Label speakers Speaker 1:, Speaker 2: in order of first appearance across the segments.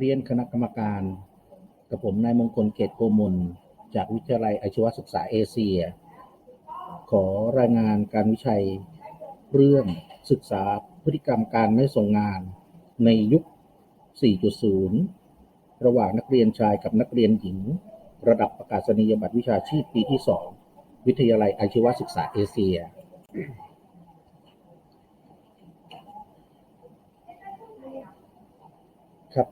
Speaker 1: เรียนคณะกรรมการกับผมนายมงคลเกตโกมลจากวิทยาลัยอาชีวศึกษาเอเชีย ขอรายงานการวิจัยเรื่องศึกษาพฤติกรรมการไม่ส่งงานในยุค 4.0 ระหว่างนักเรียนชายกับนักเรียนหญิง ระดับประกาศนียบัตรวิชาชีพปีที่ 2 วิทยาลัยอาชีวศึกษาเอเชีย ครับ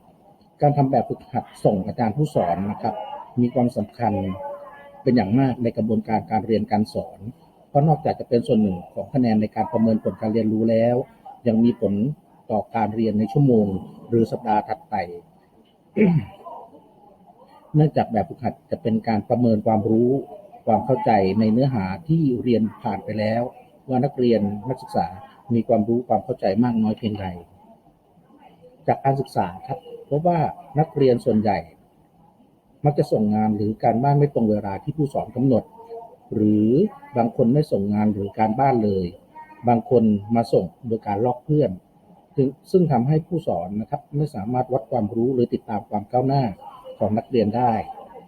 Speaker 1: การทำแบบฝึกหัดส่งอาจารย์ผู้สอนนะครับ มีความสำคัญเป็นอย่างมากในกระบวนการการเรียนการสอน เพราะนอกจากจะเป็นส่วนหนึ่งของคะแนนในการประเมินผลการเรียนรู้แล้ว ยังมีผลต่อการเรียนในชั่วโมง หรือสัปดาห์ถัดไป เนื่องจากแบบฝึกหัดจะเป็นการประเมินความรู้ ความเข้าใจในเนื้อหาที่เรียนผ่านไปแล้ว ว่านักเรียนนักศึกษามีความรู้ความเข้าใจมากน้อยเพียงใดจากการศึกษาครับ พบว่านักเรียนส่วนใหญ่ มักจะส่งงานหรือการบ้านไม่ตรงเวลาที่ผู้สอนกำหนด หรือบางคนไม่ส่งงานหรือการบ้านเลย บางคนมาส่งโดยการลอกเพื่อนซึ่งซึ่งทำให้ผู้สอนนะครับไม่สามารถวัดความรู้หรือติดตามความก้าวหน้าของนักเรียนได้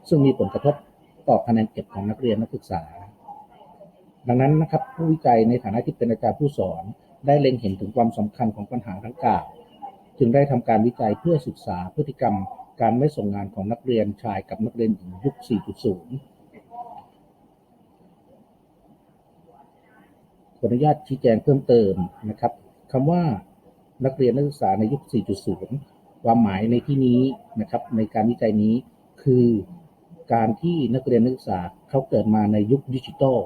Speaker 1: ซึ่งมีผลกระทบต่อคะแนนเก็บของนักเรียนนักศึกษา ดังนั้นนะครับผู้วิจัยในฐานะที่เป็นอาจารย์ผู้สอนได้เล็งเห็นถึงความสำคัญของปัญหาดังกล่าว จึงได้ทำการวิจัยเพื่อศึกษาพฤติกรรม การไม่ส่งงานของนักเรียนชายกับนักเรียนหญิงยุค 4.0ขออนุญาตชี้แจงเพิ่มเติมนะครับคำว่านักเรียนนักศึกษาในยุค 4.0 ความหมายในที่นี้นะครับในการวิจัยนี้คือการที่นักเรียนนักศึกษาเขาเกิดมาในยุคดิจิทัล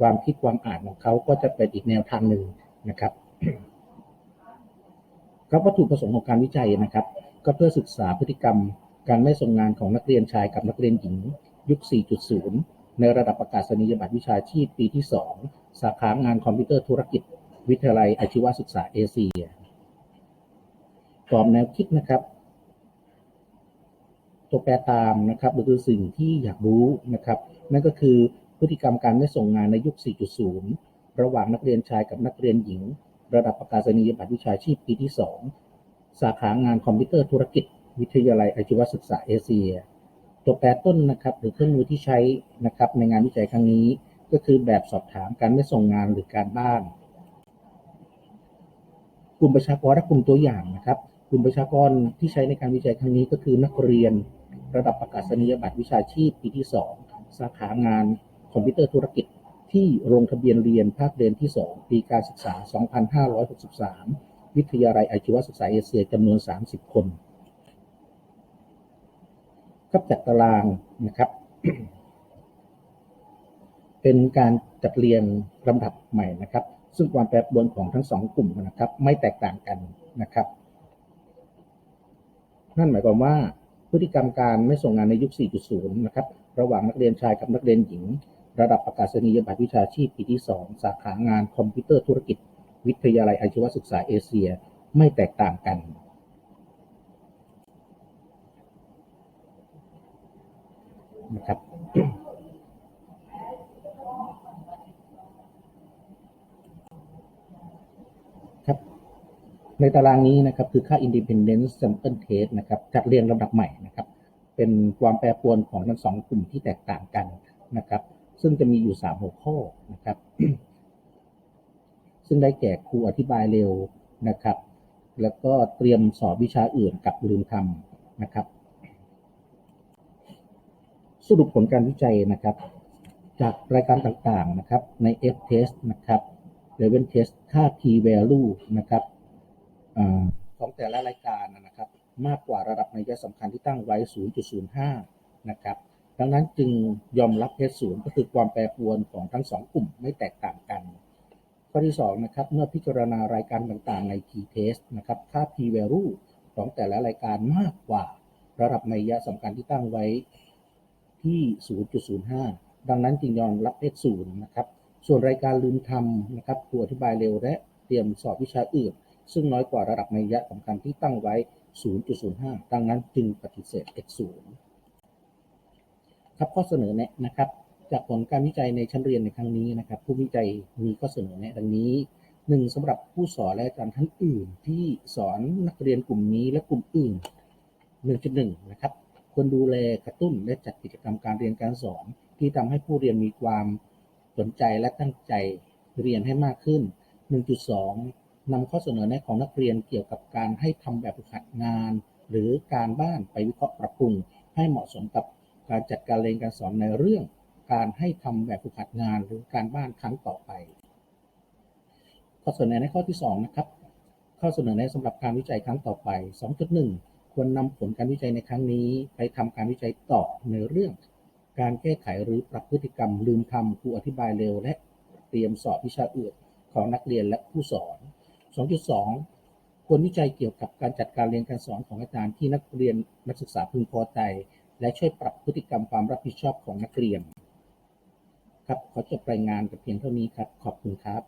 Speaker 1: ความคิดความอ่านของเขาก็จะเป็นอีกแนวทางหนึ่งนะครับ ครับวัตถุประสงค์ของการวิจัยนะครับ ก็เพื่อศึกษาพฤติกรรม การไม่ส่งงานของนักเรียนชายกับนักเรียนหญิง ยุค 4.0 ในระดับประกาศนียบัตรวิชาชีพปีที่ 2 สาขางานคอมพิวเตอร์ธุรกิจ วิทยาลัยอาชีวศึกษาเอเชียกรอบแนวคิดนะครับ ตัวแปรตามนะครับหรือสิ่งที่อยากรู้นะครับ นั่นก็คือพฤติกรรมการไม่ส่งงานในยุค 4.0 ระหว่างนักเรียนชายกับนักเรียนหญิง ระดับประกาศนียบัตรวิชาชีพปีที่ 2 สาขางานคอมพิวเตอร์ธุรกิจ วิทยาลัยอาชีวศึกษาเอเชีย ตัวแปรต้นนะครับหรือเครื่องมือที่ใช้นะครับในงานวิจัยครั้งนี้ ก็คือแบบสอบถามการไม่ส่งงานหรือการบ้าน กลุ่มประชากรและกลุ่มตัวอย่างนะครับกลุ่มประชากรที่ใช้ในการวิจัยครั้งนี้ก็คือนักเรียน ระดับประกาศนียบัตรวิชาชีพปีที่ 2 สาขางานคอมพิวเตอร์ธุรกิจ ที่ลงทะเบียนเรียนภาคเรียนที่ 2 ปีการศึกษา 2563 วิทยาลัยอาชีวศึกษาเอเชียจำนวน 30 คนครับจัดตารางนะครับ เป็นการจัดเรียงลำดับใหม่นะครับ ซึ่งความแปรปรวนของทั้งสองกลุ่มนะครับ ไม่แตกต่างกันนะครับ นั่นหมายความว่าพฤติกรรมการไม่ส่งงานในยุค 4.0 นะครับ ระหว่างนักเรียนชายกับนักเรียนหญิง ระดับประกาศนียบัตรวิชาชีพปีที่ 2 สาขางานคอมพิวเตอร์ธุรกิจ วิทยาลัยอาชีวศึกษาเอเชียไม่แตกต่างกัน นะครับครับในตารางนี้นะครับคือค่า Independence Sample Test นะครับจัดเรียงลำดับใหม่นะครับ เป็นความแปรปรวนของทั้งสองกลุ่มที่แตกต่างกันนะครับ ซึ่งจะมีอยู่3หัวข้อนะครับ ซึ่งได้แก่ครูอธิบายเร็วนะครับ แล้วก็เตรียมสอบวิชาอื่นกับลืมทำนะครับ สรุปผลการวิจัยนะครับ จากรายการต่างๆนะครับใน F test นะครับ Level test ค่า p value นะครับอของแต่ละรายการนะครับ มากกว่าระดับนัยสำคัญที่ตั้งไว้ 0.05 นะครับ ดังนั้นจึงยอมรับเทสศูนย์ก็คือความแปรปรวนของทั้งสองกลุ่มไม่แตกต่างกัน ข้อที่2นะครับเมื่อพิจารณารายการต่างๆใน t test นะครับค่า p value ของแต่ละรายการมากกว่า ระดับนัยสำคัญที่ตั้งไว้ที่ 0.05 ดังนั้นจึงยอมรับเลขศูนย์นะครับส่วนรายการลืมทำนะครับตัวอธิบายเร็วและเตรียมสอบวิชาอื่น ซึ่งน้อยกว่าระดับนัยยะสำคัญที่ตั้งไว้ 0.05 ดังนั้นจึงปฏิเสธ x 0 ครับข้อเสนอแนะนะครับ จากผลการวิจัยในชั้นเรียนในครั้งนี้นะครับ ผู้วิจัยมีข้อเสนอแนะดังนี้หนึ่งสำหรับผู้สอนและอาจารย์ท่านอื่น ที่สอนนักเรียนกลุ่มนี้และกลุ่มอื่น 1.1 นะครับควรดูแลกระตุ้นและจัดกิจกรรมการเรียนการสอน ที่ทำให้ผู้เรียนมีความสนใจและตั้งใจเรียนให้มากขึ้น 1.2นำข้อเสนอแนะของนักเรียนเกี่ยวกับการให้ทำแบบฝึกหัดงาน หรือการบ้านไปวิเคราะห์ปรับปรุง ให้เหมาะสมกับ การจัดการเรียนการสอนในเรื่องการให้ทำแบบฝึกหัดงานหรือการบ้านครั้งต่อไป ข้อเสนอในข้อที่ 2 นะครับ ข้อเสนอแนะสำหรับการวิจัยครั้งต่อไป 2.1 ควรนำผลการวิจัยในครั้งนี้ ไปทำการวิจัยต่อในเรื่อง การแก้ไขหรือปรับพฤติกรรม ลืมทำครูอธิบายเร็ว และเตรียมสอบวิชาอื่นของนักเรียนและผู้สอน 2.2 ควรวิจัยเกี่ยวกับการจัดการเรียนการสอนของอาจารย์ที่นักเรียนนักศึกษาพึงพอใจ และช่วยปรับพฤติกรรมความรับผิดชอบของนักเรียน ครับขอจบรายงานแต่เพียงเท่านี้ครับ ขอบคุณครับ